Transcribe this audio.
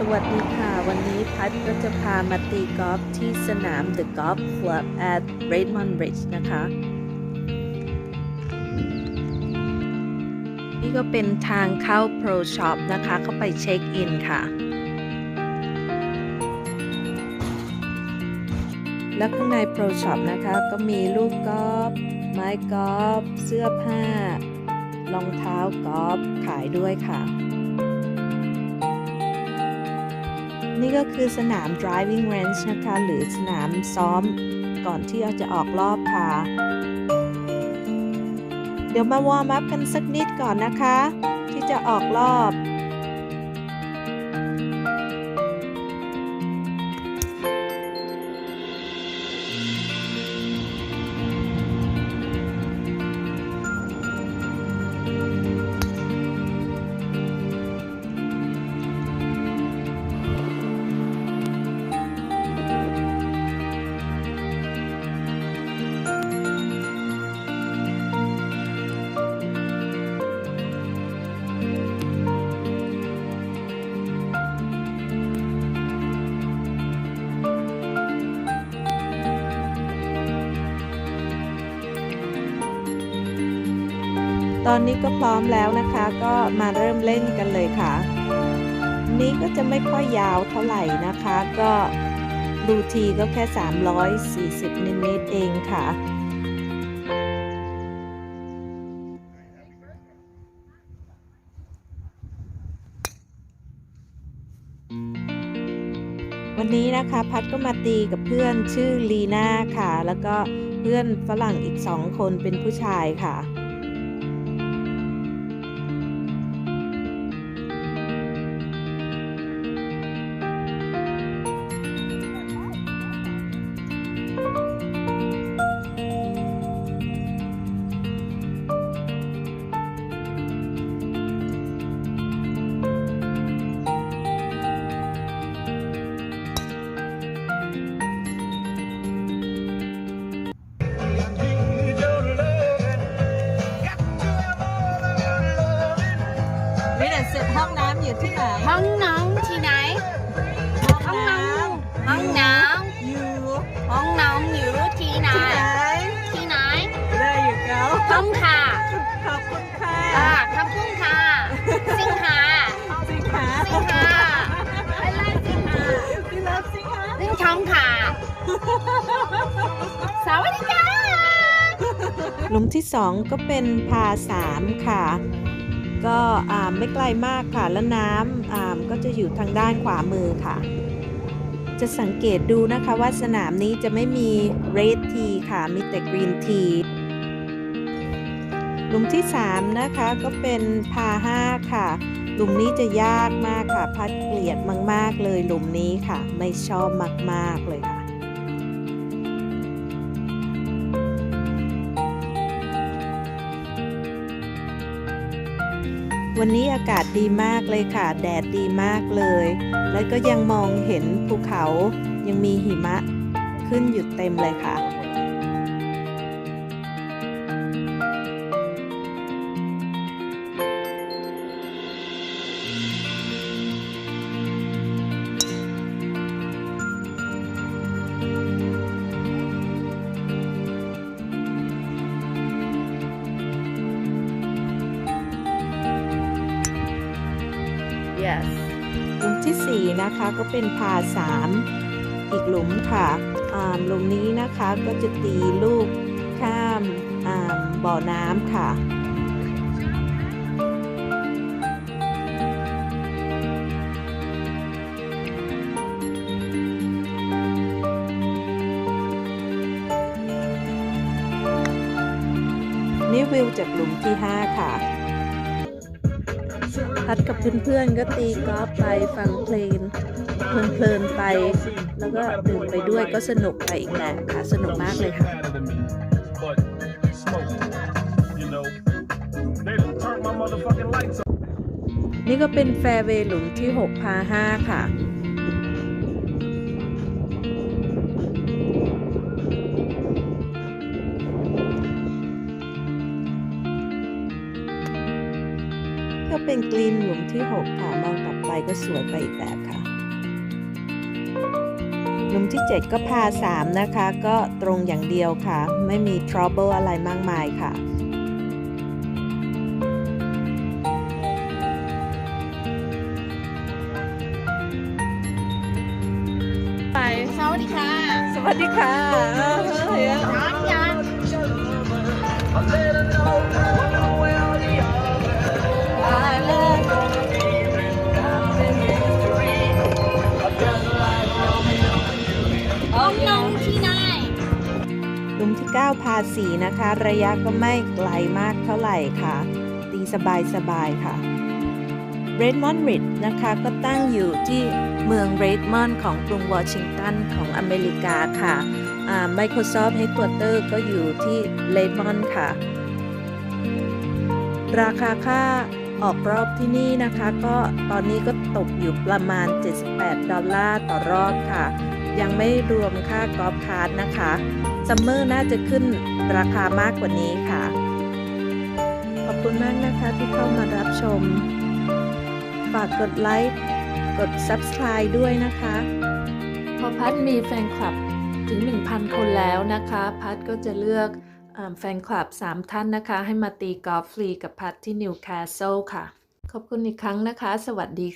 สวัสดีค่ะ วันนี้พัดก็จะพามาตีกอล์ฟที่สนาม The Golf Club at Raymond Ridge นะคะ นี่ก็เป็นทางเข้า Pro Shop นะคะ เข้าไปเช็คอินค่ะ แล้วข้างใน Pro Shop นะคะ ก็มีลูกกอล์ฟไม้กอล์ฟเสื้อผ้ารองเท้ากอล์ฟขายด้วยค่ะ นี่ก็คือสนาม driving range นะคะ หรือสนามซ้อมก่อนที่เราจะออกรอบค่ะ เดี๋ยวมาวอร์มอัพกันสักนิดก่อนนะคะ ที่จะออกรอบ ตอนนี้ก็พร้อมแล้วนะคะ ก็มาเริ่มเล่นกันเลยค่ะ นี้ก็จะไม่ค่อยยาวเท่าไหร่นะคะ ก็ดูทีก็แค่ 340นิดๆเองค่ะวันนี้นะคะพัดก็มาตีกับเพื่อนชื่อลีน่าค่ะ แล้วก็เพื่อนฝรั่งอีกสองคนเป็นผู้ชายค่ะ วิเดเสร็จห้องน้ำอยู่ที่ไหน ห้องน้องที่ไหน ห้องน้ำห้องน้อยู่ำห้องน้ำอยู่ที่ไหน ที่ไหน ที่ไหน ได้อยู่เก้าห้องค่ะขอบคุณค่ะอ่าขอบคุณค่ะ สิงค่ะสิงหาสิงค่ะไปเลยสิงค่ะพี่เลิฟสิงหาสิงช่องค่ะ สวัสดีจ้าหลุมที่สองก็เป็นพาสามค่ะ ก็ไม่ไกลมากค่ะ แล้วน้ำก็จะอยู่ทางด้านขวามือค่ะ จะสังเกตดูนะคะว่าสนามนี้จะไม่มี red tea ค่ะ มีแต่ green tea หลุมที่ 3 นะคะก็เป็นพาห้าค่ะ หลุมนี้จะยากมากค่ะ พัดเกลียดมาก ๆ เลยหลุมนี้ค่ะ ไม่ชอบมาก ๆ เลยค่ะ วันนี้อากาศดีมากเลยค่ะ แดดดีมากเลย แล้วก็ยังมองเห็นภูเขายังมีหิมะขึ้นอยู่เต็มเลยค่ะ yes หลุมที่ 4 นะคะก็เป็นพา 3 อีกหลุมค่ะอ่าหลุมนี้นะคะก็จะตีลูกข้ามอ่าบ่อน้ำค่ะนี่วิวจากหลุมที่ 5 ค่ะ พัดกับเพื่อนๆก็ตีกอล์ฟไปฟังเพลงเพลินๆไป แล้วก็ดื่มไปด้วยก็สนุกไปอีกแบบค่ะสนุกมากเลยค่ะ But smoke, you know, they done turned my motherfucking lights on. นี่ก็เป็นแฟร์เวย์หลุมที่ 6 พา 5 ค่ะ ก็เป็นกรีนหลุมที่ 6 ค่ะ มองกลับไปก็สวยไปอีกแบบค่ะ หลุมที่ 7 ก็พา 3 นะคะ ก็ตรงอย่างเดียวค่ะ ไม่มี trouble อะไรมากมายค่ะไปสวัสดีค่ะ สวัสดีค่ะร้านยัง ที่9พาสีนะคะ ระยะก็ไม่ไกลมากเท่าไหร่ค่ะ ตีสบายสบายๆค่ะ Redmond Ridge นะคะก็ตั้งอยู่ที่เมือง Redmond ของกรุงวอชิงตันของอเมริกาค่ะ Microsoft Headquarter ก็อยู่ที่ Redmond ค่ะ ราคาค่าออกรอบที่นี่นะคะ ก็ตอนนี้ก็ตกอยู่ประมาณ 78 ดอลลาร์ต่อรอบค่ะ ยังไม่รวมค่ากอล์ฟคาร์ดนะคะซัมเมอร์น่าจะขึ้นราคามากกว่านี้ค่ะ ขอบคุณมากนะคะที่เข้ามารับชม ฝากกดไลค์ กด Subscribe ด้วยนะคะ พอพัดมีแฟนคลับถึง 1,000 คนแล้วนะคะ พัดก็จะเลือกแฟนคลับ 3 ท่านนะคะ ให้มาตีกอล์ฟฟรีกับพัดที่นิวคาสเซิลค่ะ ขอบคุณอีกครั้งนะคะ สวัสดีค่ะ